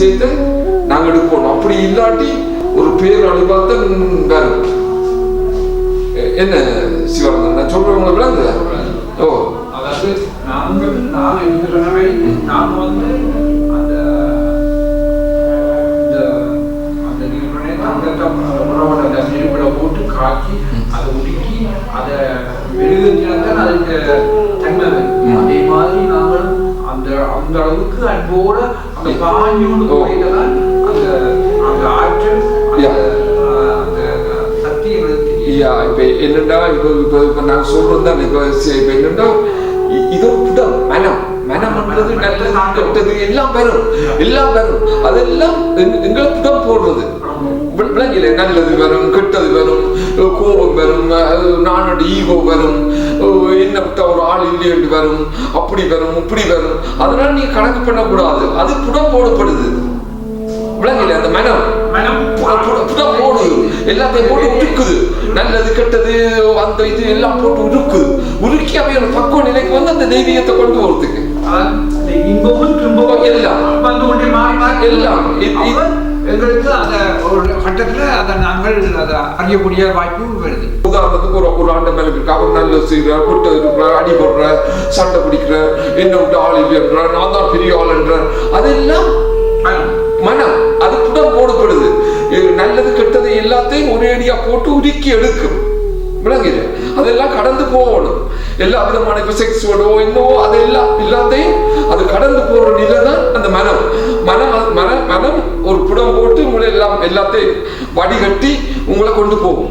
விஷயத்தை நாங்க எடுக்கணும். அப்படி இல்லாட்டி ஒரு பேர் அனுபவத்தை வரும் என்ன சிவானந்தன் நான் சொல்றவங்களை விட ஓ. அதாவது நாங்கள் நான் இந்த தடவை வந்து அந்த இந்த அந்த நிறுவனை தங்கத்தை உறவோட அந்த நெருப்பில போட்டு காக்கி அதை உடுக்கி அதை மெழுகுதான் அதுக்கு தன்மை அதே மாதிரி நாங்கள் அந்த அந்த அளவுக்கு அன்போட அந்த பாஞ்சோடு. போயிட்டதான் அந்த அந்த ஆற்றல் அந்த சக்தி ஐயா இப்ப என்னடா இப்ப இப்ப இப்ப நான் சொல்றது தான் இப்ப இப்ப என்னடா இ- இது ஒரு புடம் மனம் மனம்ன்றது நல்லது கெட்டது எல்லாம் பெறும் எல்லாம் பெறும் அதெல்லாம் எங்க- எங்களை புடம் போடுறது. விளங்கில நல்லது வரும் கெட்டது வரும் கோபம் வரும் நானோட ஈகோ வரும் என்ன ஒரு ஆள் இல்லையென்று வரும் அப்படி வரும் இப்படி வரும். அதனால நீங்க கணக்கு பண்ணக்கூடாது. அது புடம் போடப்படுது விளங்கில அந்த மனம். புட- புட- புடம் போடுது எல்லாத்தையும் போட்டு உருக்குது. நல்லது கெட்டது அந்த இது எல்லாம் போட்டு உருக்குது. உருக்கி அவையோட பக்குவ நிலைக்கு வந்து அந்த தெய்வீகத்தை கொண்டு இந்த இன்பமும் துன்பமும் எல்லாம். வந்து கொண்டே மாறி எல்லாம். எங்களுக்கு அந்த ஒரு கட்டத்துல அதை நாங்கள் அதை அறியக்கூடிய வாய்ப்பு வருது. உதாரணத்துக்கு ஒரு ஒரு ஆண்ட மேல இருக்கு. அவர் நல்ல செய்கிறார் குட்ட இருக்கிறார் அடி போடுற சண்டை பிடிக்கிற என்ன விட்டு ஆள் இல்லைன்ற நான் தான் பெரிய ஆள்ன்ற அதெல்லாம் மனம். அது புடம் போடப்படுது நல்லது கெட்டது எல்லாத்தையும் ஒரே அடியா போட்டு உருக்கி எடுக்கும். விளங்குது. அதெல்லாம் கடந்து போகணும். எல்லா விதமான இப்ப செக்ஸோடோ என்னவோ அதெல்லாம் எல்லாத்தையும் அது கடந்து போற நிலை தான் அந்த மனம் மனம் அது- மன மனம் ஒரு புடம் போட்டு உங்களை எல்லாம் எல்லாத்தையும் வடிகட்டி உங்களை கொண்டு போகும்.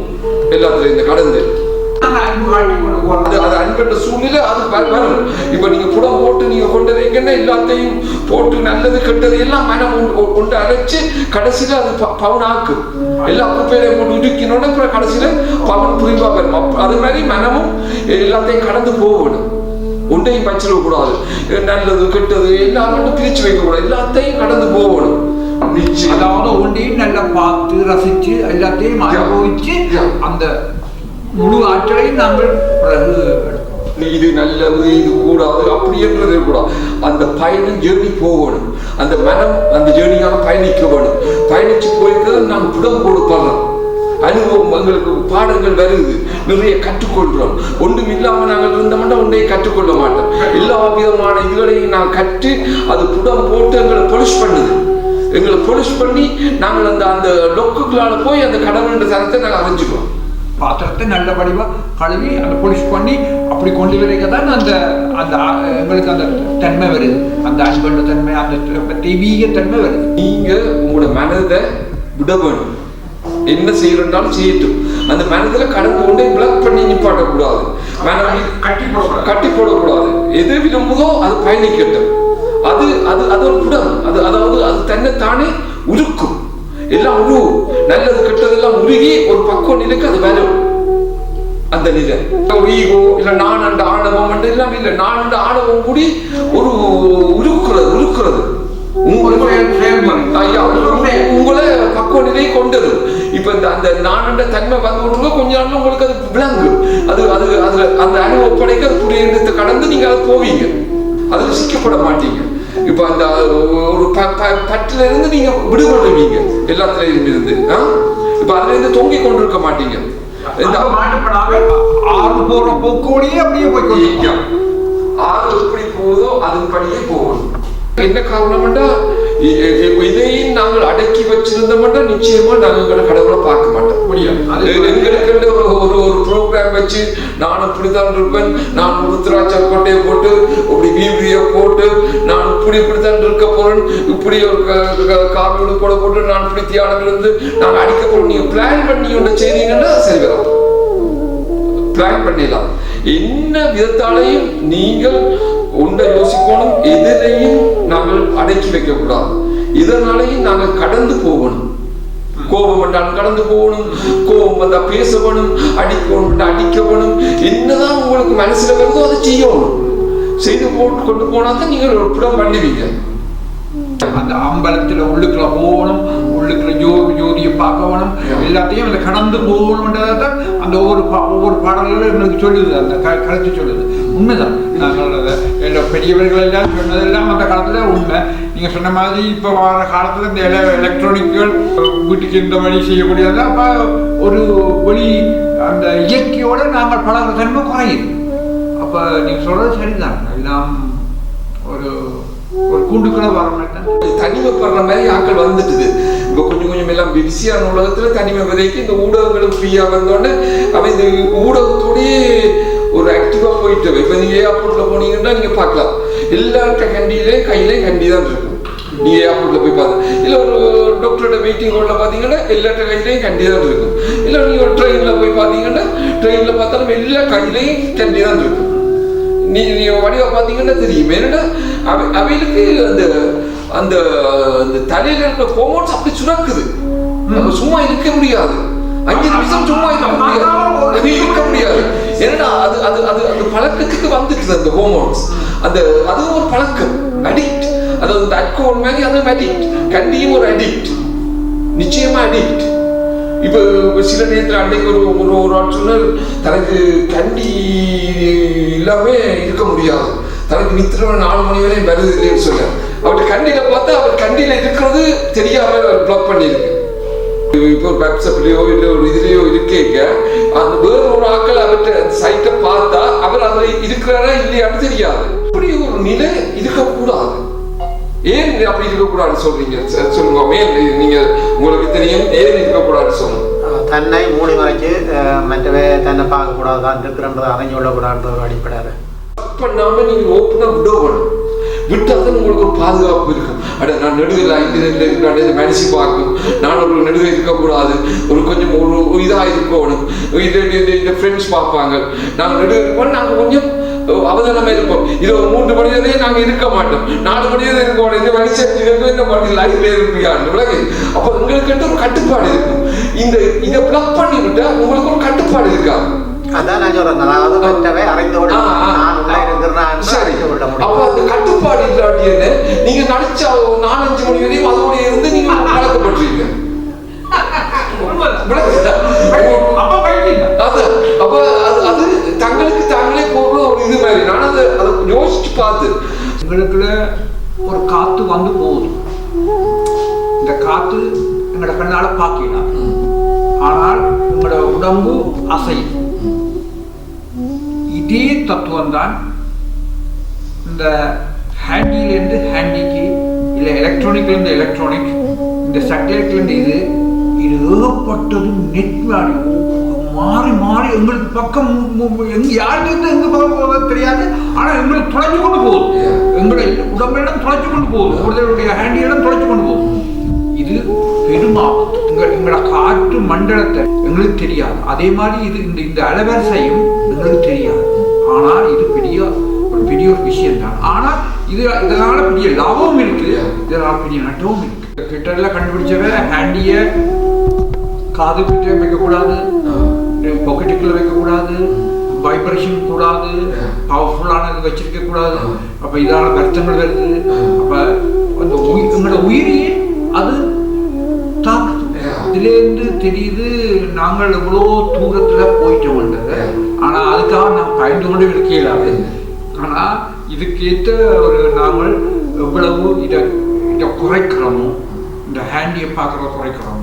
எல்லாத்துலயும் இந்த கடந்து. அது அது அன்பென்ற சூழ்நிலை அது வ- வரும். இப்ப நீங்க புடம் போட்டு நீங்க கொண்டு வரீங்கன்னா எல்லாத்தையும் போட்டு நல்லது கெட்டது எல்லாம் மனம் உண்டு- கொண்டு அரைச்சு கடைசியில அது ப- பவுனாக்கும் எல்லா குப்பையிலையும் கொண்டு உருக்கினோட அப்புறம் கடைசியில பவன் புரிவா வரும். அது மாதிரி மனமும் எல்லாத்தையும் கடந்து போகணும். ஒன்றையும் பச்சிட கூடாது. நல்லது கெட்டது எல்லாம் பிரிச்சு வைக்க கூடாது. எல்லாத்தையும் கடந்து போகணும். அதாவது ஒன்றையும் நல்லா பார்த்து ரசிச்சு எல்லாத்தையும் அனுபவிச்சு. அந்த முழு ஆற்றலையும் நாங்கள் இது நல்லது இது கூடாது அப்படின்றது கூடாது. அந்த பயணம் ஜேர்னி போகணும். அந்த மனம் அந்த ஜேர்னியால பயணிக்க வேணும். பயணிச்சு போயிருக்கிறது நாம் புடம் கொடுப்போம் அனுபவம் எங்களுக்கு பாடங்கள் வருது. நிறைய கற்றுக்கொள்றோம் ஒன்றும் இல்லாம நாங்கள் இருந்தோம்னா ஒன்றையும் கற்றுக்கொள்ள மாட்டோம். எல்லா விதமான இதுகளையும் நான் கற்று அது புடம் போட்டு எங்களை பொலிஷ் பண்ணுது. எங்களை பொலிஷ் பண்ணி நாங்கள் அந்த அந்த லொக்குகளால போய் அந்த கடவுள் தரத்தை நாங்கள் அறிஞ்சுக்கிறோம். பாத்திரத்தை நல்ல வடிவா கழுவி அந்த பொலிஷ் பண்ணி அப்படி கொண்டு வரைக்க தான் அந்த அந்த எங்களுக்கு அந்த தன்மை வருது. அந்த அன்புள்ள தன்மை அந்த தெய்வீக தன்மை வருது. நீங்க உங்களோட மனதை விட வேணும். என்ன செய்யறனாலும் செய்யட்டும். அந்த மனதுல கடந்து கொண்டே பிளக் பண்ணி நிப்பாட்டக்கூடாது மனம் கட்டி போடக்கூடாது. கட்டி போடக்கூடாது. எது விரும்புதோ அது பயணிக்கட்டும். அது அது அது ஒரு புடம் அது அதாவது அது தன்னை தானே உருக்கும். எல்லாம் உரு நல்லது கெட்டதெல்லாம் உருகி ஒரு பக்குவ நிலைக்கு அது வரும். அந்த நிலை. ஒரு ஈகோ இல்ல நான் அந்த ஆணவம் எல்லாம் இல்ல. நான் அந்த ஆணவம் கூடி ஒரு உருக்குறது உருக்குறது. உங்களை செயல்முறை. பக்குவ நிலை கொண்டது. இப்ப இந்த அந்த நானண்ட தன்மை வந்து கொஞ்ச நாள்ல உங்களுக்கு அது விளங்கு. அது அது அதுல அந்த அனுபவ படைக்கு அது புரிய இடத்தை கடந்து நீங்க அது போவீங்க. அதுல சிக்கப்பட மாட்டீங்க. இப்ப அந்த ஒரு பற்றுல இருந்து நீங்க விடுபடுவீங்க. எல்லாத்துலயும் இருந்து? இப்ப அதுல இருந்து தொங்கிக் கொண்டிருக்க மாட்டீங்க. இந்த மாட்டுப்படாம ஆறு போற போக்கோடையே அப்படியே போய் ஆறு எப்படி போகுதோ அதன்படியே போகணும். என்ன காரணம்டா இதையும் நாங்கள் அடக்கி வச்சிருந்தோம்னா நிச்சயமா நாங்கள் எங்களை கடவுளை பார்க்க மாட்டோம். முடியாது. எங்களுக்கு ஒரு ஒரு ஒரு ப்ரோக்ராம் வச்சு நான் இப்படித்தான் இருப்பேன் நான் ருத்ராட்ச கோட்டையை போட்டு இப்படி வீவிய போட்டு நான் இப்படி இப்படித்தான் இருக்க போறேன் இப்படி ஒரு காவியோட கூட போட்டு நான் இப்படி தியானம் இருந்து நான் அடிக்க போறேன். நீங்க பிளான் பண்ணி ஒன்று செய்றீங்கன்னா சரி வரும் பிளான் பண்ணிடலாம். என்ன விதத்தாலையும் நீங்கள் ஒன்றை யோசிக்கணும் எதிரையும் நாங்கள் அடக்கி வைக்க கூடாது இதனாலையும் நாங்கள் கடந்து போகணும். கோபம் வந்தால் கடந்து போகணும். கோபம் வந்தா பேச வேணும் அடிக்கணும் அடிக்க வேணும் என்னதான் உங்களுக்கு மனசுல வருதோ அதை செய்யணும். செய்து போட்டு கொண்டு போனா தான் நீங்கள் ஒரு புடம் பண்ணுவீங்க. அந்த அம்பலத்துல உள்ளுக்குள்ள போகணும். உள்ளுக்குள்ள ஜோதி ஜோதியை பார்க்கணும். எல்லாத்தையும் அந்த கடந்து போகணுன்றதை தான் அந்த ஒவ்வொரு பா ஒவ்வொரு பாடல்களும் எங்களுக்கு சொல்லுது அந்த க கருத்து சொல்லுது. உண்மைதான். அதை எல்லா பெரியவர்கள் எல்லாம் சொன்னதெல்லாம் அந்த காலத்தில் உண்மை. நீங்கள் சொன்ன மாதிரி இப்போ வர காலத்தில் இந்த எல எலக்ட்ரானிக்கள் வீட்டுக்கு இந்த வழி செய்யக்கூடியது அப்போ ஒரு ஒளி அந்த இயற்கையோட நாங்கள் பழகிற தன்மை குறையுது. அப்போ நீங்கள் சொல்கிறது சரிதான். எல்லாம் ஒரு ஒரு கூண்டுக்குள்ள வர தான் தனிமைப்படுற மாதிரி ஆட்கள் வந்துட்டுது. இப்போ கொஞ்சம் கொஞ்சம் எல்லாம் பிஸியான உலகத்துல தனிமை விதைக்கு இந்த ஊடகங்களும் ஃப்ரீயாக வந்தோடனே அவன் இந்த ஊடகத்தோடயே ஒரு ஆக்டிவா போயிட்டு இப்போ நீங்கள் ஏர்போர்ட்டில் போனீங்கன்னா நீங்க பார்க்கலாம். எல்லார்ட்ட கண்டியிலையும் கையிலையும் கண்டி தான் இருக்கும். நீங்கள் ஏர்போர்ட்டில் போய் பாருங்க இல்ல ஒரு டாக்டரோட வெயிட்டிங் ஹால்ல பார்த்தீங்கன்னா எல்லார்ட்ட கையிலையும் கண்டி தான் இருக்கும். இல்ல நீங்க ஒரு ட்ரெயினில் போய் பார்த்தீங்கன்னா ட்ரெயினில் பார்த்தாலும் எல்லா கையிலையும் கண்டி தான் இருக்கும். நீ நீ வடிவாக பார்த்தீங்கன்னா தெரியும். என்னென்னா அவை அவைகளுக்கு அந்த அந்த அந்த தலையில இருக்கிற ஹோமோன்ஸ் அப்படி சுரக்குது. சும்மா இருக்க முடியாது. அஞ்சு நிமிஷம் சும்மா இருக்க முடியாது. இருக்க முடியாது. ஏன்னா அது அது அது அந்த பழக்கத்துக்கு வந்துட்டுது அந்த ஹோமோன்ஸ் அந்த அதுவும் ஒரு பழக்கம். அடிக்ட் அதாவது அந்த அல்கோஹால் மாதிரி அதுவும் அடிக்ட் கண்டியும் ஒரு அடிக்ட் நிச்சயமா அடிக்ட் இப்போ சில நேரத்தில் அன்னைக்கு ஒரு ஒரு ஒரு ஆள் சொன்னார் தனக்கு கண்டி இல்லாம இருக்க முடியாது. தனக்கு நித்திர நாலு மணி வரையும் வருது இல்லைன்னு சொன்னார். அவர்கிட்ட கண்டியில பார்த்தா அவர் கண்டியில இருக்கிறது தெரியாம பிளாக் பண்ணியிருக்கு. இப்போ ஒரு வாட்ஸ்அப்லயோ இல்லை ஒரு இதுலயோ இருக்கேங்க. அந்த வேற ஒரு ஆட்கள் அவர்கிட்ட அந்த சைட்டை பார்த்தா அவர் அதுல இருக்கிறாரா இல்லையான்னு தெரியாது. இப்படி ஒரு நிலை இருக்கக்கூடாது. ஏன் அப்படி இருக்கக்கூடாதுன்னு சொல்றீங்க? சொல்லுங்க. மேல் நீங்க உங்களுக்கு தெரியும் ஏன் இருக்கக்கூடாதுன்னு சொல்லுங்க. தன்னை மூடி மறைச்சு மற்றவே தன்னை பார்க்கக்கூடாது தான் இருக்கிறன்றது அறிஞ்சு கொள்ளக்கூடாதுன்ற ஒரு அடிப்படையில். பண்ணாம நீங்க ஓப்பனா விடணும். விட்டால் உங்களுக்கு ஒரு பாதுகாப்பு இருக்கும். அட நான் நடுவில் ஐந்து இருக்கிற மனசு பார்க்கும். நான் ஒரு நடுவில் இருக்கக்கூடாது. ஒரு கொஞ்சம் ஒரு இதாக இருக்கணும். இந்த ஃப்ரெண்ட்ஸ் பார்ப்பாங்க. நாங்க நடுவில் இருப்போம். நாங்க கொஞ்சம் அவதானமா இருப்போம். இது ஒரு மூன்று மணி வரையும் நாங்க இருக்க மாட்டோம். நாலு மணி வரை இருக்கோம். இந்த மனுஷன் இருக்கும் இந்த மாதிரி லைஃப்ல இருப்பியான்னு விலகு அப்ப உங்களுக்கு ஒரு கட்டுப்பாடு இருக்கும். இந்த இதை பிளக் பண்ணி விட்டா உங்களுக்கு ஒரு கட்டுப்பாடு இருக்காது. அதான் நான் சொல்றேன் அதாவது மற்றவை ஆ. நான் உள்ள இருக்கிறேன் சரி அப்ப அந்த கட்டுப்பாடு இல்லாட்டி என்ன? நீங்க நடிச்ச நாலஞ்சு மணி வரையும் அதோட இருந்து நீங்க பழக்கப்பட்டிருக்கீங்க விளக்குதா? அப்போ பைத்தியம். அதான். அப்ப அது அது தங்களுக்கு தாங்களே போடுற ஒரு இது மாதிரி. நான் அதை அதை யோசிச்சு பார்த்து. எங்களுக்குள்ள ஒரு காத்து வந்து போகுது. இந்த காத்து எங்களோட கண்ணால பார்க்கலாம் ஆனால் உங்களோட உடம்பு அசையும். இதே தத்துவம் தான் இந்த ஹேண்டிலேருந்து ஹேண்டிக்கு இல்லை எலக்ட்ரானிக்லேருந்து எலக்ட்ரானிக் இந்த சேட்டலைட்லேருந்து இது இது ஏகப்பட்டதும் நெட் மாறி மாறி எங்களுக்கு பக்கம் மு- எங்க யாருக்கு எங்க பக்கம் போகிறது தெரியாது. ஆனால் எங்களுக்கு தொலைஞ்சு கொண்டு போகுது. எங்களை உடம்பெல்லாம் தொலைச்சு கொண்டு போகுது. ஒருத்தருடைய ஹேண்டியெல்லாம் தொலைச்சு கொண்டு போகுது. இது பெருமாபத்து எங்கள் எங்களோட காற்று மண்டலத்தை எங்களுக்கு தெரியாது. அதே மாதிரி இது இந்த இந்த அலைவரிசையும் எங்களுக்கு தெரியாது. ஆனால் இது பெரிய ஒரு பெரிய ஒரு விஷயம் தான். ஆனால் இது இதனால பெரிய லாபமும் இருக்கு. இதனால பெரிய நட்டமும் இருக்கு. ட்விட்டர்ல கண்டுபிடிச்சவ ஹேண்டிய காது கிட்ட வைக்கக்கூடாது. பாக்கெட்டுக்குள்ள வைக்கக்கூடாது. வைப்ரேஷன் கூடாது. பவர்ஃபுல்லானது வச்சிருக்க கூடாது அப்ப இதால வருத்தங்கள் வருது. அப்ப அந்த உயிர் எங்களோட உயிரியே அது இதுலேருந்து தெரியுது நாங்கள் எவ்வளோ தூரத்துல போயிட்டோம்ன்றது ஆனா அதுக்காக நான் பயந்து கொண்டு இருக்க இயலாது ஆனால் இதுக்கேற்ற ஒரு நாங்கள் எவ்வளவு இதை இதை குறைக்கிறோமோ இந்த ஹேண்டியை பார்க்குறத குறைக்கிறோம்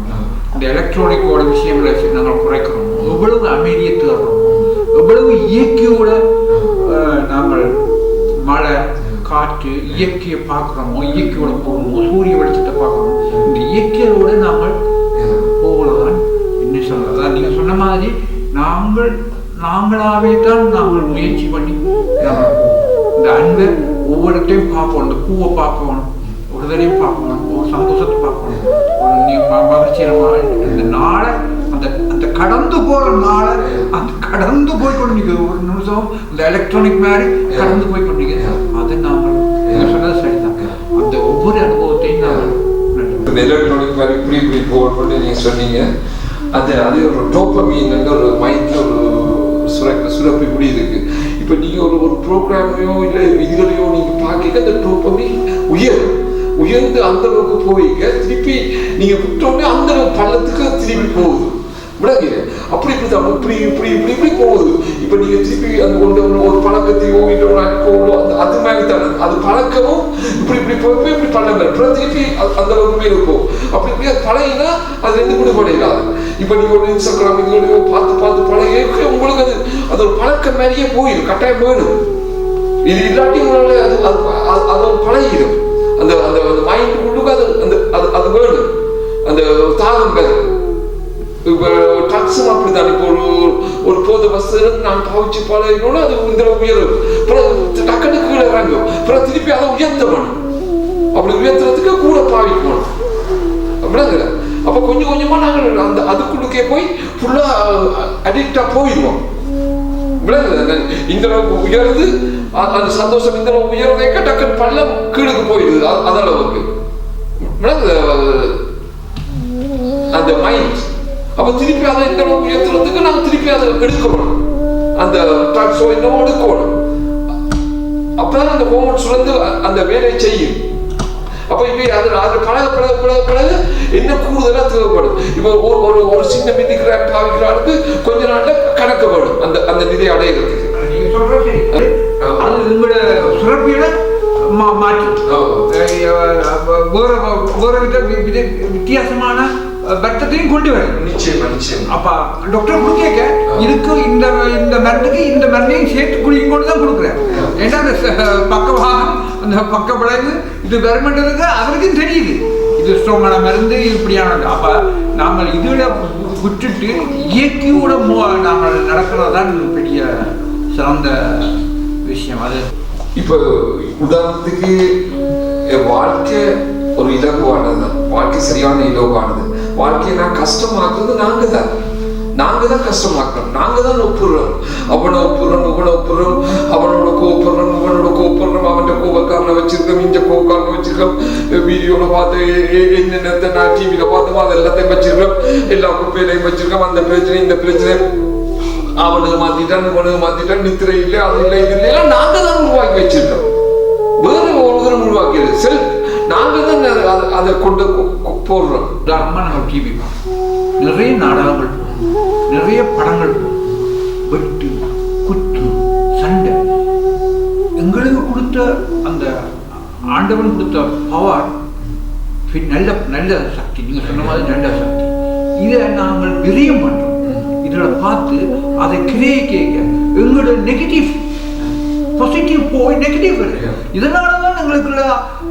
இந்த எலக்ட்ரானிக்கோட விஷயங்களை நாங்கள் குறைக்கிறோம் எவ்வளவு அமைதியை தேடுறோம் எவ்வளவு இயற்கையோட அஹ், நாங்கள் மழை காற்று இயற்கையை பார்க்குறோமோ இயற்கையோட போகிறோமோ சூரிய வெளிச்சத்தை பார்க்குறோமோ இந்த இயற்கையோட நாங்கள் என்ன சொல்றது அதான் நீங்கள் சொன்ன மாதிரி நாங்கள் நாங்களாவே தான் நாங்கள் முயற்சி பண்ணி இந்த அன்பை ஒவ்வொருத்தையும் பார்ப்போம். இந்த பூவை பார்ப்போம். ஒரு தடையும் பார்க்கணும் ஒரு சந்தோஷத்தை பார்க்கணும் ஒரு நீ இந்த நாளை அந்த அந்த கடந்து போகிற நாளை அந்த கடந்து போய் கொண்டு ஒரு நிமிஷம் இந்த எலக்ட்ரானிக் மாதிரி கடந்து போய் கொண்டு அது நாங்கள் சொன்னது சரிதான். அந்த ஒவ்வொரு அனுபவத்தையும் நாங்கள் எலக்ட்ரானிக் மாதிரி இப்படி இப்படி போகணும்னு நீங்க சொன்னீங்க. அது அது ஒரு டோப்பமீன் ஒரு மைண்டில் ஒரு சுரக்க சுரப்பு இப்படி இருக்கு. இப்போ நீங்கள் ஒரு ஒரு ப்ரோக்ராமையோ இல்லை இதுலையோ நீங்கள் பார்க்க அந்த டோப்பமீன் உயரும் உயர்ந்து அந்த அளவுக்கு போவீங்க. திருப்பி நீங்கள் விட்டோடனே அந்த அளவுக்கு பள்ளத்துக்கு திரும்பி போகுது. விடாதீங்க அப்படி இப்படி இப்படி இப்படி இப்படி இப்படி போகுது. இப்ப நீங்க திருப்பி அந்த கொண்டு ஒரு பழக்கத்தையோ இல்லை ஒரு அக்கோவோ அந்த அது மாதிரி தானே அது பழக்கமும் இப்படி இப்படி போய் இப்படி பண்ண மாதிரி திருப்பி அந்த உண்மையில் இருக்கும் அப்படி இப்படி அது பழகினா அது ரெண்டு கூட படையிடாது இப்ப நீங்க ஒரு இன்ஸ்டாகிராம் இதுலையோ பார்த்து பார்த்து பழகி உங்களுக்கு அது அது ஒரு பழக்கம் மாதிரியே போயிடும் கட்டாயம் போயிடும். இது இல்லாட்டி உங்களால அது அது அது- பழகிடும் அந்த அந்த அந்த மைண்ட் உள்ளுக்கு அது அந்த அது அது வேணும். அந்த தாகம் வேறு இப்போ அப்படிதான் அப்படித்தான் இப்போ ஒரு ஒரு போத பஸ் நான் பாவிச்சு பழகினோட அது இந்த உயரும். அப்புறம் டக்குனு கீழே இறங்கும். அப்புறம் திருப்பி அதை உயர்த்தணும் அப்படி உயர்த்துறதுக்கு கூட பாவிக்கணும் அப்படிங்கிற அப்போ கொஞ்சம் கொஞ்சமா நாங்கள் அந்த அதுக்குள்ளுக்கே போய் ஃபுல்லா அடிக்டா போயிடுவோம். இந்த அளவுக்கு உயருது அந்த சந்தோஷம் இந்த அளவுக்கு உயர்றதைக்க டக்குன்னு பள்ளம் கீழுக்கு போயிடுது அந்த அளவுக்கு. அந்த மைண்ட் அப்ப திருப்பி அதை அளவுக்கு உயர்த்துறதுக்கு நாங்க திருப்பி அதை எடுக்கணும். அந்த ட்ரக்ஸோ என்னமோ எடுக்கணும். அப்பதான் அந்த ஹோமோன் சுரந்து அ- அந்த வேலையை செய்யும். அப்ப இப்ப அது அது பழக பழக பழக பழக என்ன கூடுதலா தேவைப்படும்? இப்போ ஒரு ஒரு ஒரு சின்ன மில்லி கிராம் பாவிக்கிறாருக்கு கொஞ்ச நாள்ல கணக்கு வரும். அந்த அந்த நிலை அடையிறதுக்கு. நீங்க சொல்றது சரி. அது உங்களோட சுரப்பியில மாற்றி. வேற வேற வித்தியாசமான வட்டத்தையும் கொண்டு வரும். நிச்சயமா நிச்சயமா. அப்ப டாக்டர் கொடுக்க இதுக்கு இந்த இந்த மருந்துக்கு இந்த மருந்தையும் சேர்த்து குடிக்கொண்டு தான் கொடுக்குறேன் ஏன்னா அந்த பக்கவாதம் அந்த பக்க விளைவு? இது வருமென்றதுக்கு அவருக்கும் தெரியுது. இது ஸ்ட்ராங்கான மருந்து இது இப்படியானது அப்ப நாங்கள் இதுல விட்டுட்டு இயற்கையோட நாங்கள் நடக்கிறது தான் பெரிய சிறந்த விஷயம். அது இப்போ உதாரணத்துக்கு வாழ்க்கை ஒரு இலகுவானது. வாழ்க்கை சரியான இலகுவானது. வாழ்க்கையை நான் கஷ்டமாக்குறது நாங்க தான் நாங்க தான் கஷ்டமாக்குறோம் நாங்க தான் ஒப்புறோம். அவனை ஒப்புறோம் இவனை ஒப்புறோம். அவனோட கோப்புறோம் இவனோட கோப்புறோம் அவன் கோபக்காரனை வச்சிருக்கோம் இந்த கோபக்காரனை வச்சிருக்கோம். வீடியோல பார்த்து என்னென்ன நான் டிவியில பார்த்தோமோ அது எல்லாத்தையும் வச்சிருக்கோம். எல்லா குப்பையிலையும் வச்சிருக்கோம். அந்த பிரச்சனை இந்த பிரச்சனை. அவனுக்கு மாத்திட்டான் இவனுக்கு மாத்திட்டான் நித்திரை இல்லை அது இல்லை இது இல்லை. நாங்க தான் உருவாக்கி வச்சிருக்கோம். வேறு ஒருத்தரும் உருவாக்கியது செல்ஃப் நாங்க தான் அதை- அதை- கொண்டு போடுறோம். உதாரணமாக நம்ம டிவி பார்ப்போம் நிறைய நாடகங்கள் போகும் நிறைய படங்கள் போகும் வெட்டு குத்து சண்டை. எங்களுக்கு கொடுத்த அந்த ஆண்டவன் கொடுத்த பவர் நல்ல நல்ல சக்தி. நீங்க சொன்ன மாதிரி நல்ல சக்தி. இதை நாங்கள் விரயம் பண்றோம். இதில் பார்த்து அதை கிரியை கேட்க எங்களோட நெகட்டிவ் பாசிட்டிவ் போய் நெகட்டிவ் இதனால தான் எங்களுக்குள்ள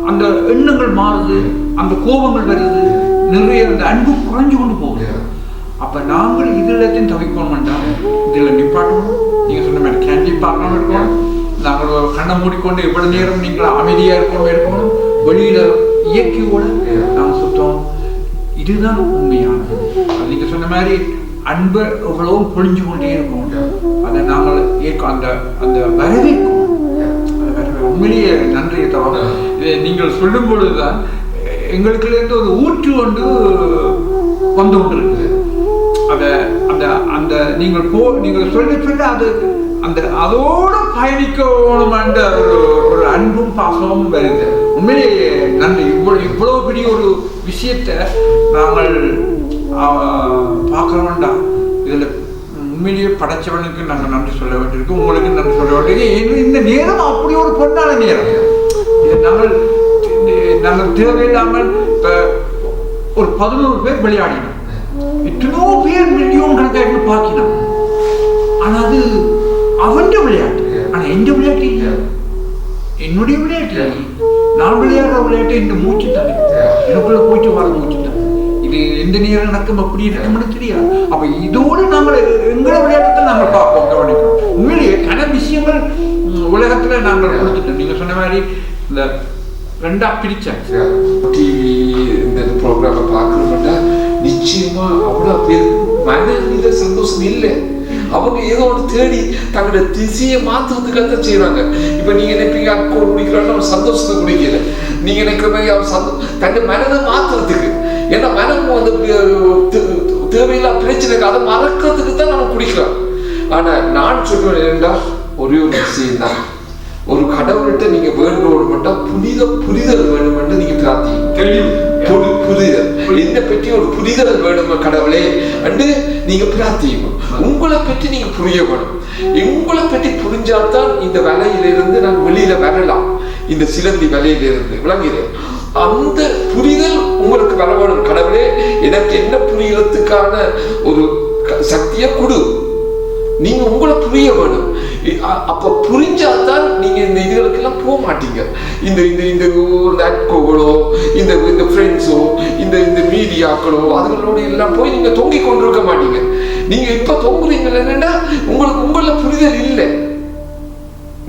அந்த எண்ணங்கள் மாறுது அந்த கோபங்கள் வருது நிறைய அந்த அன்பு குறைஞ்சு கொண்டு போகுது. அப்ப நாங்கள் இது எல்லாத்தையும் தவிக்கணும்னா இதுல நிப்பாட்டணும். நீங்க சொன்ன மாதிரி கேண்டி பார்க்காம இருக்கணும். நாங்கள் கண்ணை மூடிக்கொண்டு எவ்வளவு நேரம் நீங்கள் அமைதியா இருக்கணும் இருக்கணும். வெளியில இயற்கையோட நாங்கள் சுத்தம். இதுதான் உண்மையானது. நீங்க சொன்ன மாதிரி அன்பை எவ்வளவு பொழிஞ்சு கொண்டே இருக்கும் அதை நாங்கள் ஏற்க அந்த அந்த வரவேற்கும் வரவே- உண்மையிலேயே நன்றியை தவிர நீங்கள் சொல்லும் பொழுதுதான் எங்களுக்குலேருந்து ஒரு ஊற்று கொண்டு வந்து கொண்டிருக்குது. அதை அந்த அந்த நீங்கள் போ நீங்கள் சொல்ல சொல்ல அது அந்த அதோட பயணிக்கணும் என்ற ஒரு ஒரு அன்பும் பாசமும் வருது. உண்மையிலேயே நன்றி. இவ்வளவு இவ்வளவு பெரிய ஒரு விஷயத்தை நாங்கள் பார்க்க வேண்டாம் இதில் உண்மையிலேயே படைச்சவனுக்கு நாங்கள் நன்றி சொல்ல வேண்டியிருக்கு உங்களுக்கு நன்றி சொல்ல வேண்டியிருக்கு. ஏன்னா இந்த நேரம் அப்படி ஒரு பொன்னான நேரம். இது நாங்கள் நாங்கள் தேவையில்லாமல் இப்போ ஒரு பதினோரு பேர் விளையாடினோம். எத்தனோ பேர் மில்லியோன் கணக்காக பார்க்கினோம் ஆனா அது அவன் விளையாட்டு. ஆனா எந்த விளையாட்டு இல்லை. என்னுடைய விளையாட்டு இல்லை. நான் விளையாடுற விளையாட்டு இந்த மூச்சு தானே எனக்குள்ள போயிட்டு வர மூச்சு தான் இது எந்த நேரம் நடக்கும் அப்படி இருக்கும்னு தெரியாது அப்ப இதோடு நாங்கள் எங்களை விளையாட்டுகள் நாங்கள் பார்ப்போம். கவனிக்கிறோம் உண்மையிலேயே கன விஷயங்கள் உலகத்துல நாங்கள் கொடுத்துட்டோம். நீங்க சொன்ன மாதிரி இந்த ரெண்டா பிரிச்சாச்சு டிவி இந்த ப்ரோக்ராமை பார்க்கணும்னா நிச்சயமா அவ்வளோ பேர் மனநில சந்தோஷம் இல்லை. அவங்க ஏதோ ஒன்று தேடி தங்களோட திசையை மாற்றுறதுக்காக தான் செய்யறாங்க இப்ப நீங்க நினைப்பீங்க அக்கோல் குடிக்கிறான்னு அவன் சந்தோஷத்தை குடிக்கல. நீங்க நினைக்கிற மாதிரி அவன் சந்தோ தன்னை மனதை மாத்துறதுக்கு ஏன்னா மனம் வந்து தேவையில்லா பிரச்சனைக்கு அதை மறக்கிறதுக்கு தான் நம்ம குடிக்கிறோம். ஆனா நான் சொல்லுவேன் என்றால் ஒரே ஒரு விஷயம் தான். ஒரு கடவுள்கிட்ட நீங்க வேண்டோடுமெண்டா புனித புரிதல் வேணுமென்று நீங்க பிரார்த்திங்க. தெளிவு புரி புரிதல் என்ன பற்றி ஒரு புரிதல் வேணும் கடவுளே? என்று நீங்க பிரார்த்திங்க. உங்களை பற்றி நீங்க புரிய வேணும் உங்களை பற்றி புரிஞ்சால்தான் இந்த வலையிலிருந்து நான் வெளியில வரலாம். இந்த சிலந்தி வலையிலிருந்து. விளங்குகிறேன். அந்த புரிதல் உங்களுக்கு வர வேணும் கடவுளே எனக்கு என்ன புரியறதுக்கான ஒரு சக்தியை கொடு. நீங்க உங்களை புரிய வேணும். அ- அப்ப புரிஞ்சாதான் நீங்க இந்த இதுகளுக்கெல்லாம் போக மாட்டீங்க. இந்த இந்த இந்த நட்புகளோ இந்த இந்த ஃப்ரெண்ட்ஸோ இந்த இந்த மீடியாக்களோ அதுகளோட எல்லாம் போய் நீங்க தொங்கிக் கொண்டிருக்க மாட்டீங்க. நீங்க இப்ப தொங்குறீங்க என்னன்னா உங்களுக்கு உங்கள புரிதல் இல்லை.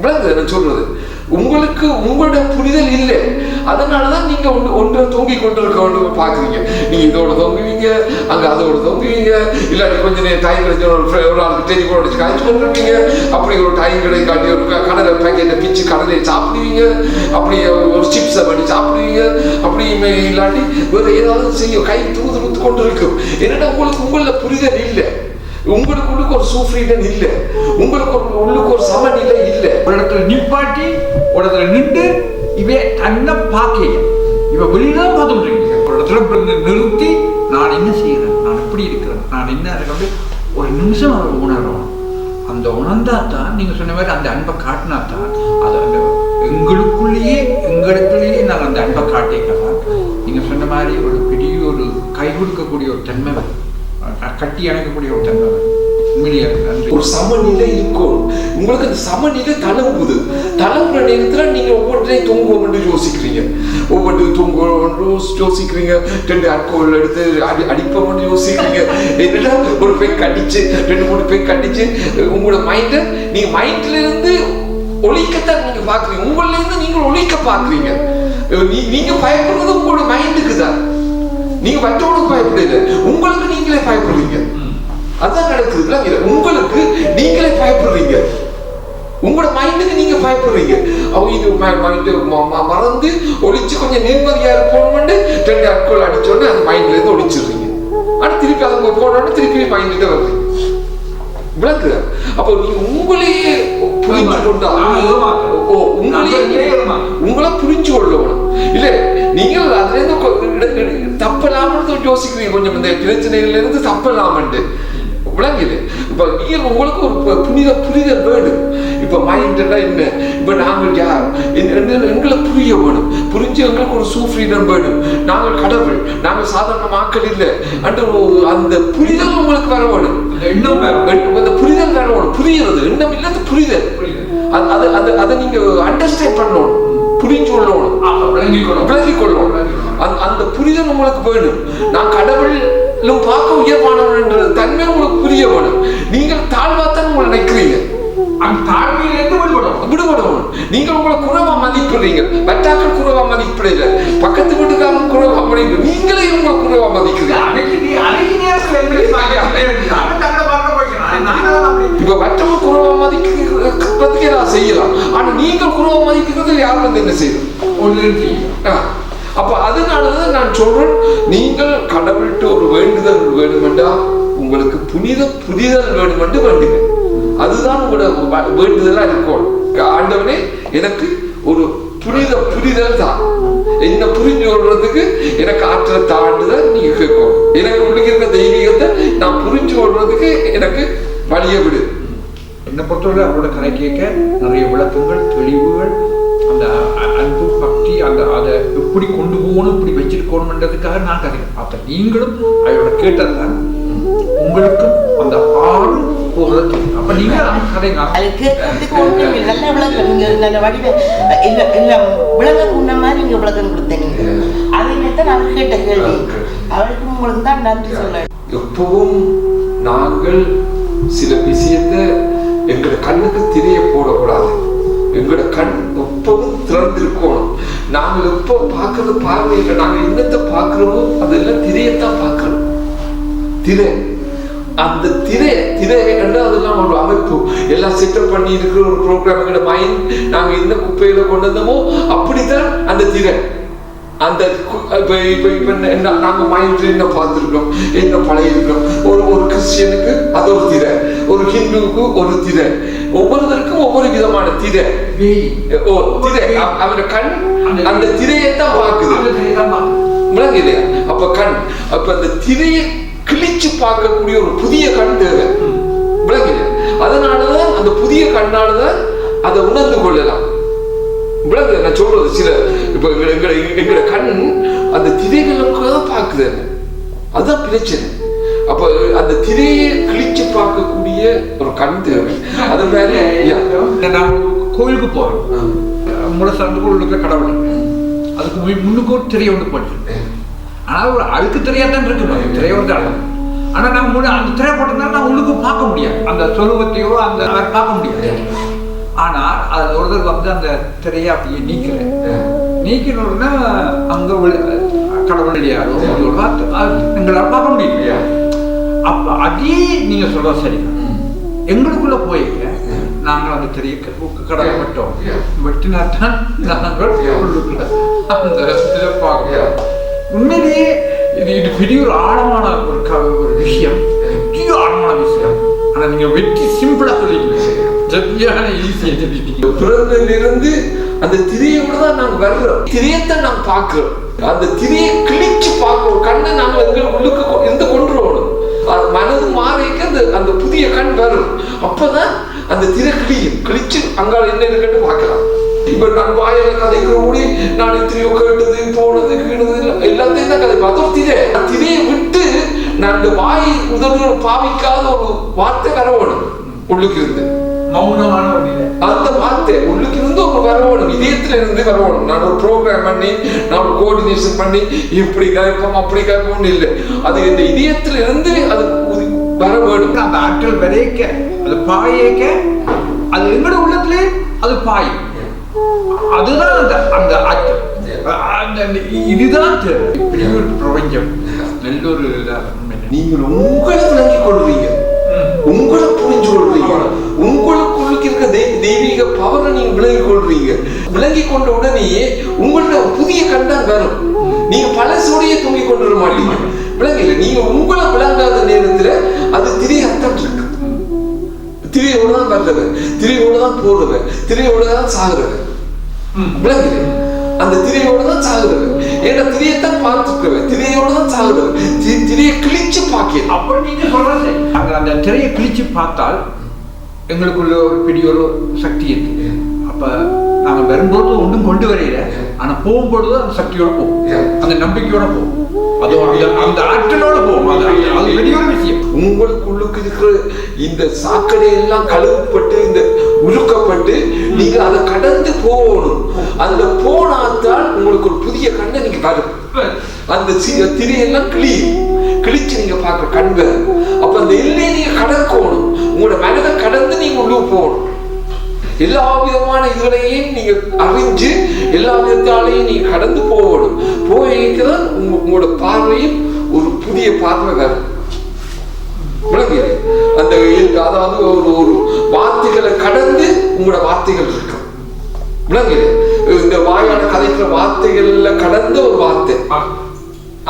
விளங்குது நான் சொல்றது. உங்களுக்கு உங்களோட புரிதல் இல்லை. அதனாலதான் நீங்க ஒன்று ஒன்று தொங்கி கொண்டிருக்க ஒன்று பாக்குறீங்க நீங்க இதோட தொங்குவீங்க அங்க அதோட தொங்குவீங்க இல்லாட்டி கொஞ்ச நேரம் டைம் கிடைச்ச ஒரு ஆளுக்கு டெலிஃபோன் அடிச்சு காய்ச்சி கொண்டிருப்பீங்க. அப்படி ஒரு டைம் கிடைக்காட்டி ஒரு கடலை பேக்கெட்டை பிச்சு கடலை சாப்பிடுவீங்க. அப்படி ஒரு- சிப்ஸை பண்ணி சாப்பிடுவீங்க. அப்படி இல்லாட்டி வேற ஏதாவது செய்யும். கை தூது தூத்து கொண்டு இருக்கும் என்னடா உங்களுக்கு உங்கள புரிதல் இல்லை? உங்களுக்கு உள்ளுக்கு ஒரு சூஃப்ரீடன் இல்லை. உங்களுக்கு ஒரு உள்ளுக்கு ஒரு சமநிலை இல்லை. ஒரு இடத்துல நிப்பாட்டி ஒரு இடத்துல நின்று இவே தன்னை பார்க்கல இவ வெளியில பார்த்துட்டு இருக்கீங்க ஒரு இடத்துல நிறுத்தி நான் என்ன செய்யறேன்? நான் எப்படி இருக்கிறேன்? நான் என்ன இருக்கேன்? ஒரு நிமிஷம் அவர் உணரணும். அந்த உணர்ந்தா தான் நீங்க சொன்ன மாதிரி அந்த அன்பை காட்டினா தான் அது அந்த எங்களுக்குள்ளேயே எங்களுக்குள்ளேயே நாங்கள் அந்த அன்பை காட்டிக்கலாம். நீங்க சொன்ன மாதிரி ஒரு பெரிய ஒரு கை கொடுக்கக்கூடிய ஒரு தன்மை கட்டி அணைக்கக்கூடிய ஒரு தன்மை உண்மையிலேயே ஒரு சமநிலை இருக்கும் உங்களுக்கு அந்த சமநிலை தளம்புது தளம்புற நேரத்துல நீங்க ஒவ்வொன்றையும் தூங்குவோம் என்று யோசிக்கிறீங்க. ஒவ்வொன்று தூங்குவோம் யோசிக்கிறீங்க. ரெண்டு அட்கோல் எடுத்து அடி அடிப்போம் என்று யோசிக்கிறீங்க. என்னடா ஒரு பேக் கடிச்சு ரெண்டு மூணு பேக் கடிச்சு உங்களோட மைண்டை நீங்க மைண்ட்ல இருந்து ஒழிக்கத்தான் நீங்க பாக்குறீங்க உங்கள இருந்து நீங்க ஒழிக்க பாக்குறீங்க நீ- நீங்க பயப்படுறது உங்களோட மைண்டு நீங்க மற்றவங்களுக்கு பயப்படல உங்களுக்கு நீங்களே பயப்படுறீங்க அதான் நடக்குது? உங்களுக்கு நீங்களே பயப்படுறீங்க உங்களோட மைண்டுக்கு நீங்க பயப்படுறீங்க அவங்க இது மைண்டு மறந்து ஒளிச்சு கொஞ்சம் நிம்மதியா இருப்போம்னு ரெண்டு அட்கோல் அடிச்சோடனே அந்த மைண்ட்ல இருந்து ஒளிச்சிடுறீங்க. ஆனா திருப்பி அவங்க போனோடனே திருப்பி மைண்ட்கிட்ட வருது. விளக்குது அப்போ நீங்க உங்களையே புரிஞ்சு கொண்டா உங்களையே. உங்களை புரிஞ்சு கொள்ளணும். இல்ல நீங்கள் அதுல இருந்து தப்பலாமன்னு யோசிக்கிறீங்க. கொஞ்சம் இந்த பிரச்சனைகள்ல இருந்து தப்பலாமன்ட்டு விளங்குது. இப்ப நீங்கள் உங்களுக்கு ஒரு புனித புரிதல் வேணும் இப்ப மைண்ட்னா என்ன? இப்ப நாங்கள் யார்? எங்களை புரிய வேணும். புரிஞ்சு எங்களுக்கு ஒரு சூஃப்ரீடம் வேணும் நாங்கள் கடவுள். நாங்கள் சாதாரண மக்கள் இல்லை. ஒரு அந்த புரிதல் உங்களுக்கு வர வேணும். எண்ணம். அந்த புரிதல் வேற வேணும். புரியுறது எண்ணம் இல்லாத புரிதல். அது அது அது அதை நீங்க அண்டர்ஸ்டாண்ட் பண்ணணும். புரிஞ்சு கொள்ளணும். ஆமா, விளங்கிக் கொள்ளணும். விளங்கிக் கொள்ளணும் அந்த- புரிதல் உங்களுக்கு வேணும். நான் கடவுளும் பார்க்க உயர்வானவன் என்ற தன்மை உங்களுக்கு புரிய வேணும் நீங்கள் தாழ்வாத்தான் உங்களை நினைக்கிறீங்க. அந்த தாழ்மையிலிருந்து விடுபடணும். விடுபடணும். நீங்கள் உங்களை குறைவா மதிப்பிடுறீங்க. மற்றாக்கள் குறைவா மதிப்பிடல பக்கத்து வீட்டுக்காரங்க குறைவா மதிப்பு நீங்களே உங்களை குறைவா மதிக்கிறீங்க. இப்ப மற்றவங்க குறைவா மதிக்கிறதுக்கு நான் செய்யலாம். ஆனா நீங்கள் குறைவா மதிக்கிறது யார் வந்து என்ன. ஆ, அப்ப அதனாலதான் நான் சொல்றேன் நீங்கள் கடவுள்கிட்ட ஒரு வேண்டுதல் வேணுமெண்டா உங்களுக்கு புனித புதிதல் வேண்டுமென்று வேண்டுங்க அதுதான் உங்களோட வேண்டுதலா இருக்கும். ஆண்டவனே எனக்கு ஒரு புனித புரிதல் தான் என்ன புரிஞ்சு கொள்றதுக்கு எனக்கு ஆற்றல் தாண்டுதான் நீங்க கேட்கும் எனக்கு உள்ளுக்கு தெய்வீகத்தை நான் புரிஞ்சு கொள்றதுக்கு எனக்கு வழியை விடு. என்னை பொறுத்தவரை அவரோட கரை கேட்க நிறைய விளக்கங்கள் தெளிவுகள் அந்த அன்பு பக்தி அந்த அதை எப்படி கொண்டு போகணும் இப்படி வச்சிருக்கணும்ன்றதுக்காக நான் கதை அப்ப நீங்களும் அவரோட கேட்டதுதான் உங்களுக்கும் அந்த ஆறு போகிறது அப்ப நீங்க அந்த கதைங்க அது கேட்கறதுக்கு ஒன்றும் இல்லை. நல்ல விளக்கம். நீங்க நல்ல வடிவ இல்ல இல்ல விளக்கம் உன்ன மாதிரி நீங்க விளக்கம் கொடுத்தீங்க அதை தான் அவர் கேட்ட கேள்வி. அவருக்கு உங்களுக்கு தான் நன்றி சொல்ல. எப்பவும் நாங்கள் சில விஷயத்தை எங்களோட கண்ணுக்கு திரைய போடக்கூடாது. எங்களோட கண் எப்பவும் திறந்திருக்கணும். நாங்கள் இப்போ பார்க்கறது பார்வையில் நாங்கள் என்னத்தை பார்க்கிறோமோ அதெல்லாம் திரையத்தான் பார்க்கணும். திரை. அந்த திரை திரை என்று அதெல்லாம் ஒரு அமைப்பு. எல்லாம் செட்டப் பண்ணி இருக்கிற ஒரு ப்ரோக்ராம் மைண்ட் நாங்கள் என்ன குப்பையில கொண்டு வந்தோமோ அப்படித்தான் அந்த திரை. அந்த இப்ப இப்ப இப்ப என்ன நாங்க மைண்ட் என்ன பார்த்துருக்கோம் என்ன பழகிருக்கிறோம் ஒரு ஒரு கிறிஸ்டியனுக்கு அது ஒரு திரை. ஒரு ஹிந்துவுக்கு ஒரு திரை. ஒவ்வொருத்தருக்கும் ஒவ்வொரு விதமான திரை. ஓ திரை. அவ- அவன கண் அந்த திரையை தான் பார்க்குது. விளங்கு இல்லையா? அப்ப கண். அப்ப அந்த திரையை கிழிச்சு பார்க்கக்கூடிய ஒரு புதிய கண் தேவை. விளங்கு இல்லையா? அதனாலதான் அந்த புதிய கண்ணாலதான் அதை உணர்ந்து கொள்ளலாம். விளங்கு நான் சொல்றது சில இப்ப எங்க எங்க எங்களோட கண் அந்த திரைகளுக்கு தான் பார்க்குது அதுதான் பிரச்சனை. அப்ப அந்த திரையை கிழிச்சு பார்க்கக்கூடிய ஒரு கண் தேவை. அது மேல நாங்க ஒரு கோயிலுக்கு போறோம் முளை சந்துக்குள்ள இருக்கிற கடவுள். அதுக்கு முன்- முன்னுக்கு ஒரு திரையை ஒன்று போட்டு ஆனா ஒரு அழுக்கு திரையா தான் இருக்கு. திரையை வந்து அழகு. ஆனா நான் அந்த திரை போட்டிருந்தா நான் உள்ளுக்கு பார்க்க முடியாது. அந்த சொருவத்தையோ அந்த பார்க்க முடியாது. ஆனால் அதில் ஒருத்தர் வந்து அந்த திரையை அப்படியே நீக்கிறேன் நீக்கணும்னா உடனே அங்க விழு- கடவுள் இல்லையாரோ எங்களால் பார்க்க முடியல அப்போ அதே நீங்கள் சொல்ல சரி. எங்களுக்குள்ள போய் நாங்கள் அந்த திரையை கடலை விட்டோம். வெட்டினா நாங்கள் உள்ளுக்குள்ள அந்த சிறப்பாக உண்மையிலேயே இது இது பெரிய ஒரு ஆழமான ஒரு ஒரு விஷயம். பெரிய ஆழமான விஷயம். ஆனால் நீங்கள் வெட்டி சிம்பிளா சொல்லிக்கல சரியான ஈஸியா சொல்லிட்டீங்க பிறந்ததிலிருந்து அந்த திரையோட தான் நாங்கள் வர்றோம். திரையத்தை நாங்கள் பார்க்கிறோம். அந்த திரையை கிழிச்சு பார்க்கிறோம். கண்ணை நாங்க எங்க உள்ளுக்கு கொ- இருந்து கொண்டு வரணும். அது மனது மாறிக்க அந்த அந்த புதிய கண் வரும். அப்போதான் அந்த திரை கிழியும். கிழிச்சு அங்கால என்ன இருக்குன்னு பார்க்கலாம். இப்ப நான் வாயில கதைக்கிற கூடி நான் எத்தனையோ கேட்டது போனது கீழது எல்லாத்தையும் தான் கதை பார்த்தோம். திரை அந்த திரையை விட்டு நான் இந்த வாய் உதவி பாவிக்காத ஒரு வார்த்தை வரவணும் உள்ளுக்கு இருந்து. அந்த வார்த்தை உள்ளுக்கு இருந்து ஒரு வரவணும் இதயத்துல இருந்து வரவணும். நான் ஒரு ப்ரோக்ராம் பண்ணி நான் ஒரு கோஆர்டினேஷன் பண்ணி இப்படி கேட்போம் அப்படி கேட்போம்னு இல்லை. அது இந்த இதயத்துல இருந்து அது வர வேணும். அந்த ஆற்றல் விதைக்க அது பாயக்க அது எங்கட உள்ளத்திலே அது பாயும். அதுதான் அந்த அந்த ஆற்றல். இதுதான். இப்படி ஒரு பிரபஞ்சம். நல்ல ஒரு. நீங்கள் உங்களை விளங்கிக் கொள்றீங்க ம். உங்களை புரிஞ்சு கொள்றீங்க உங்களுக்குள்ளுக்கு இருக்க தெய்- தெய்வீக பவரை நீங்க விளங்கிக் கொள்றீங்க விளங்கி கொண்ட உடனே உங்களோட புதிய கண்டம் வரும். நீங்க பழசோடையே தூங்கிக் கொண்டு வர மாட்டீங்க விளங்கல நீங்க உங்களை விளங்காத நேரத்துல அது திரையத்தான் இருக்கு. திரையோட தான் வர்றவன் திரையோட தான் போடுறவன் திரையோட தான் சாகுறவன் ம். அந்த திரையோட தான் சாகுறவன் ஏன்னா திரையத்தான் பார்த்துக்கிறவன். திரையோட தான் சாகுறவன் தி- திரையை கிழிச்சு பார்க்கிறேன் அப்ப நீங்க சொல்றது. அங்க அந்த திரையை கிழிச்சு பார்த்தால் எங்களுக்குள்ள ஒரு பெரிய ஒரு சக்தி இருக்கு. அப்ப நாங்க வரும்போது ஒன்றும் கொண்டு வரையில. ஆனா போகும்பொழுது அந்த சக்தியோட போகும். அந்த நம்பிக்கையோட போகும். அது அந்த அந்த ஆற்றலோட போகும். அது பெரிய ஒரு விஷயம். உங்களுக்குள்ளுக்கு இருக்கிற இந்த சாக்கடை எல்லாம் கழுவப்பட்டு போட்டு நீங்க அதை கடந்து போகணும். அதுல போனாத்தான் உங்களுக்கு ஒரு புதிய கண்ணை நீங்க வரும். அந்த சி- திரையெல்லாம் கிளியும் கிழிச்சு நீங்க பார்க்க கண்கள். அப்ப அந்த எல்லையை நீங்க கடக்கணும். உங்களோட மனதை கடந்து நீங்க உள்ள போகணும். எல்லா விதமான இதுகளையும் நீங்க அறிஞ்சு எல்லா விதத்தாலையும் நீங்க கடந்து போகணும். போயிட்டுதான் உங்க உங்களோட பார்வையும் ஒரு புதிய பார்வை வரும். விளங்குது அந்த அதாவது ஒரு ஒரு வார்த்தைகளை கடந்து உங்களோட வார்த்தைகள் இருக்கும். விளங்குது இந்த வாயால கதைக்கிற வார்த்தைகள்ல கடந்த ஒரு வார்த்தை.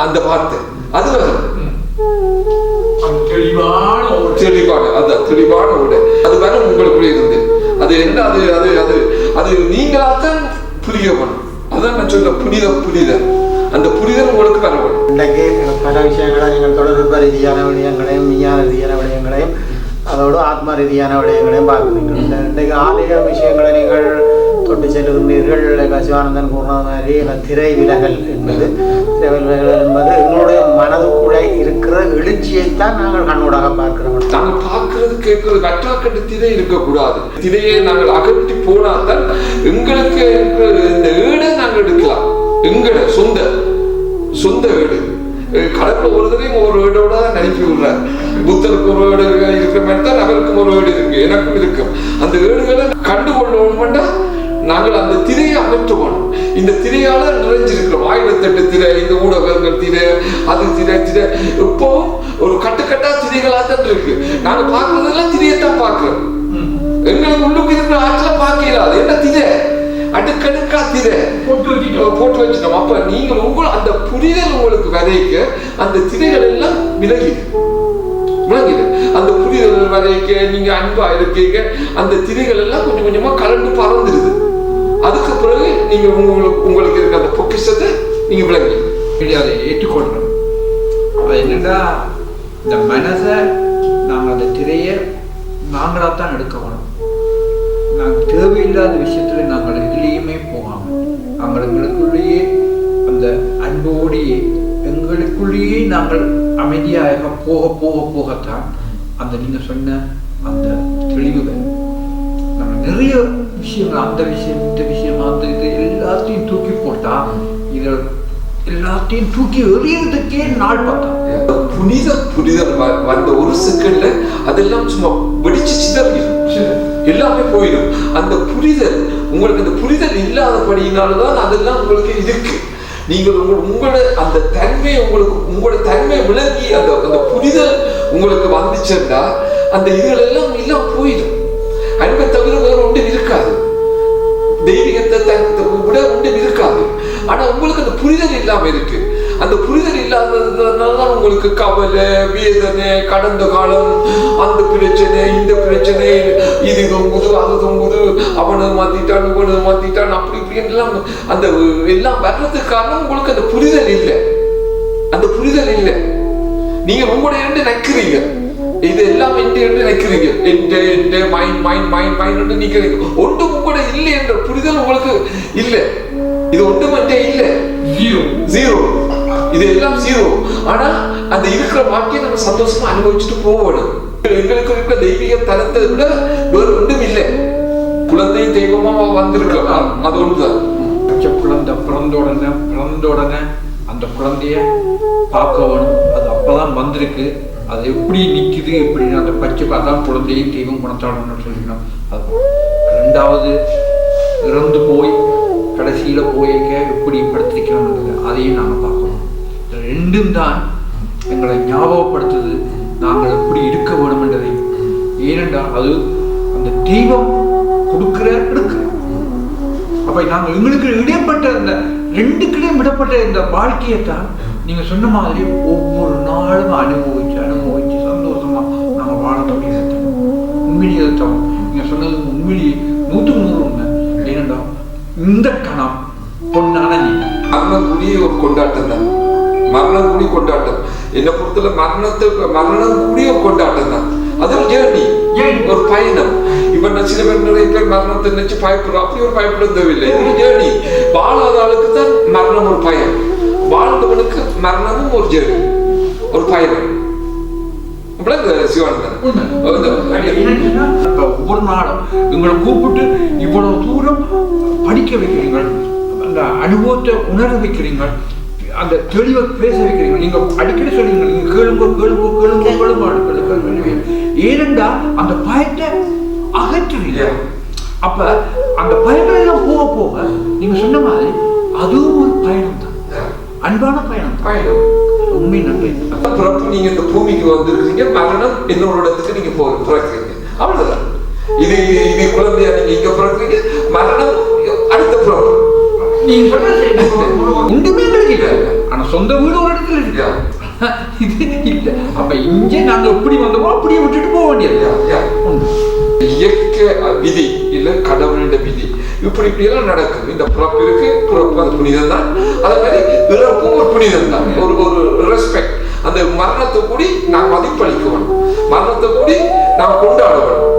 அந்த வார்த்தை. அது வரும் அது தெளிவான ஒரு தெளிவான அதான் தெளிவான உடை. அது வரும் உங்களுக்குள்ள இருந்து அது என்ன அது அது அது அது நீங்களாத்தான் புரிய வேணும். அதான் நான் சொல்ல புனித புனிதர். அந்த புனிதர் உங்களுக்கு வர வேணும். இன்றைக்கு பல விஷயங்களை நீங்கள் தொடர்பு ரீதியான விடயங்களையும் ரீதியான விடயங்களையும் அதோடு ஆத்ம ரீதியான விடயங்களையும் பார்க்குறீங்க இந்த இன்றைக்கு ஆலய விஷயங்களை நீங்கள் தொட்டு செல்கின்றீர்கள் இல்லை சிவானந்தன் கூறின மாதிரி இந்த திரை விலகல் என்பது திரை விலகல் என்பது எங்களுடைய மனதுக்குள்ளே இருக்கிற எழுச்சியைத்தான் நாங்கள் கண்ணூடாக பார்க்கிறோம் நாங்கள் பார்க்கறது கேட்கறது கட்டாக்கட்டு திரை இருக்கக்கூடாது திரையை நாங்கள் அகற்றி போனாதான் எங்களுக்கு இருக்கிற இந்த வீடு நாங்கள் எடுக்கலாம் எங்கட சொந்த சொந்த வீடு கடவுள் ஒரு தடவையும் ஒரு வீடோட தான் நினைப்பி விடுறார் புத்தருக்கு ஒரு வீடு இருக்கிற மாதிரி தான் அவருக்கும் ஒரு வீடு இருக்கு. எனக்கும் இருக்கும் அந்த வீடுகளை கண்டுகொள்ளணும்னா நாங்கள் அந்த திரையை அகற்றுவோம் இந்த திரையால நிறைஞ்சிருக்கிறோம் ஆயிரத்தெட்டு திரை இந்த ஊடகங்கள் திரை அது திரை திரை. இப்போ ஒரு கட்டுக்கட்டா திரைகளா தான் இருக்கு. நாங்க பார்க்கறதெல்லாம் திரையத்தான் பாக்குறோம் எங்களுக்கு உள்ளுக்கு இருக்கிற ஆற்றல பார்க்க என்ன திரை? அடுக்கடுக்கா திரை. போட்டு வச்சுட்டோம் போட்டு வச்சிட்டோம் அப்ப நீங்க உங்கள் அந்த புரிதல் உங்களுக்கு விதைக்க அந்த திரைகள் எல்லாம் விலகி. விளங்குது அந்த புரிதல் வரைக்க நீங்க அன்பா இருக்கீங்க. அந்த திரைகள் எல்லாம் கொஞ்சம் கொஞ்சமா கலந்து பறந்துடுது. அதுக்கு பிறகு நீங்க உங்களுக்கு உங்களுக்கு இருக்க அந்த பொக்கிஷத்தை நீங்க விளங்கி அதை ஏற்றுக்கொள்றோம் அது என்னன்னா இந்த மனசை நாங்கள் அந்த திரையை நாங்களாக தான் எடுக்க வேணும் நாங்கள் தேவையில்லாத விஷயத்துல நாங்கள் எதுலேயுமே போகாமல் நாங்கள் எங்களுக்குள்ளேயே அந்த அன்போடையே எங்களுக்குள்ளேயே நாங்கள் அமைதியாக போக போக போகத்தான் அந்த நீங்கள் சொன்ன அந்த தெளிவு வரும் நம்ம நிறைய விஷயங்கள் அந்த விஷயம் இந்த விஷயம் அந்த இது எல்லாத்தையும் தூக்கி போட்டா இதில் எல்லாத்தையும் தூக்கி எறியறதுக்கே நாள் பார்த்தா புனித புரிதல் வந்த ஒரு செகண்ட்ல அதெல்லாம் சும்மா வெடிச்சு சிதறிடும் எல்லாமே போயிடும். அந்த புரிதல் உங்களுக்கு அந்த புரிதல் இல்லாதபடியினால்தான் அதெல்லாம் உங்களுக்கு இருக்கு. நீங்கள் உங்கள் உங்களோட அந்த தன்மை உங்களுக்கு உங்களோட தன்மை விளங்கி அந்த அந்த புரிதல் உங்களுக்கு வந்துச்சுன்னா அந்த இதுகள் எல்லாம் எல்லாம் போயிடும். அன்பை தவிர வேற ஒன்றும் இருக்காது. தெய்வீகத்தை தன் விட ஒன்றும் இருக்காது. ஆனா உங்களுக்கு அந்த புரிதல் இல்லாம இருக்கு. அந்த புரிதல் இல்லாததுனால தான் உங்களுக்கு கவலை வேதனை கடந்த காலம் அந்த பிரச்சனை இந்த பிரச்சனை இது தொங்குது அது தொங்குது அவனை மாத்திட்டான் இவனை மாத்திட்டான் அப்படி இப்படின்னு எல்லாம் அந்த எல்லாம் வர்றதுக்கு காரணம் உங்களுக்கு அந்த புரிதல் இல்லை. அந்த புரிதல் இல்லை. நீங்க உங்களுடைய என்று நினைக்கிறீங்க. இது எல்லாம் என்று என்று நினைக்கிறீங்க. என்ற என்ற மைண்ட் மைண்ட் மைண்ட் மைண்ட் என்று நினைக்கிறீங்க. ஒன்றும் உங்களோட இல்லை என்ற புரிதல் உங்களுக்கு இல்லை. இது ஒன்றும் என்ற இல்லை. ஜீரோ ஜீரோ இது எல்லாம் ஜீரோ ஆனா அந்த இருக்கிற வாழ்க்கையை நம்ம சந்தோஷமா அனுபவிச்சுட்டு போகணும். எங்களுக்கு இருக்கிற தெய்வீக தரத்தை விட வேறு ஒன்றும் இல்லை. குழந்தை தெய்வமா வந்திருக்கலாம். அது ஒன்றுதான் குழந்தை பிறந்த உடனே பிறந்த உடனே அந்த குழந்தைய பார்க்க வேணும். அது அப்பதான் வந்திருக்கு. அது எப்படி நிக்குது எப்படின்னு அந்த பச்சை பார்த்தா குழந்தையை தெய்வம் குணத்தாடணும்னு சொல்லிக்கணும் அது ரெண்டாவது இறந்து போய் கடைசியில போயிருக்க எப்படி படுத்திருக்கிறோம்ன்றது அதையும் நாங்கள் பார்க்கணும். ரெண்டும் தான் எங்களை ஞாபகப்படுத்துது. நாங்கள் எப்படி இருக்க வேணும்ன்றதை ஏனென்றால் அது அந்த தெய்வம் கொடுக்கிற எடுக்கிற அப்ப நாங்கள் எங்களுக்கு இடைப்பட்ட இந்த ரெண்டுக்கிடையும் விடப்பட்ட இந்த வாழ்க்கையை தான் நீங்க சொன்ன மாதிரி ஒவ்வொரு நாளும் அனுபவிச்சு அனுபவிச்சு சந்தோஷமா நாங்க வாழ தொடங்கி உண்மையிலே தவிர நீங்க சொன்னது உண்மையிலேயே நூற்றுக்கு நூறு உண்மை. ஏனென்றால் இந்த கணம் பொன்னான நீ மரணம் ஒரு கொண்டாட்டம் தான் மரணம் கூடிய கொண்டாட்டம். என்னை பொறுத்தல மரணத்துக்கு மரணம் கூடிய கொண்டாட்டம் தான். அது ஒரு ஜேர்னி ஒரு பயணம். இப்ப நான் சில பேர் நிறைய பேர் மரணத்தை நினைச்சு பயப்படுறோம் அப்படி ஒரு பயப்பட தேவையில்லை. ஒரு ஜேர்னி வாழாத ஆளுக்கு தான் மரணம் ஒரு பயம் வாழ்ந்தவனுக்கு மரணமும் ஒரு ஜேர்னி ஒரு பயணம். ஒவ்வொரு நாளும் எங்களை கூப்பிட்டு இவ்வளவு தூரம் படிக்க வைக்கிறீங்க அந்த அனுபவத்தை உணர வைக்கிறீங்க அந்த தெளிவை பேச வைக்கிறீங்க. நீங்க அடிக்கடி சொல்றீங்க நீங்க கேளுங்க கேளுங்க கேளுங்க கேளுங்க ஏனென்றா அந்த பயத்தை அகற்றுவீங்க. Yeah. அப்ப அந்த பயங்கள் எல்லாம் போக போக நீங்க சொன்ன மாதிரி அதுவும் ஒரு பயணம் தான் அன்பான பயணம் பயணம். உண்மை நன்றி பிறப்பு நீங்க இந்த பூமிக்கு வந்திருக்கீங்க. மரணம் இன்னொரு இடத்துக்கு நீங்க போ பிறக்கிறீங்க. அவ்வளவுதான். இது இது- குழந்தையா நீங்க இங்க பிறக்கிறீங்க. மரணம் அடுத்த பிறப்பு. நீங்க சொல்றது சொந்த வீடு ஒரு இடத்துல இருக்கு. இது இல்ல. அப்ப இங்க நாங்க எப்படி வந்தோமோ அப்படியே விட்டுட்டு போக வேண்டியது. அஹ், விதி இல்ல கடவுளின் விதி. இப்படி இப்படி எல்லாம் நடக்கும் இந்த பிறப்பு இருக்கு பிறப்பு அது புனிதம் தான். அதே மாதிரி இறப்பும் ஒரு புனிதம் தான். ஒரு ஒரு ரெஸ்பெக்ட் அந்த மரணத்தை கூடி நாம் மதிப்பளிக்க வேணும் மரணத்தை கூடி நாம் கொண்டாட வேணும்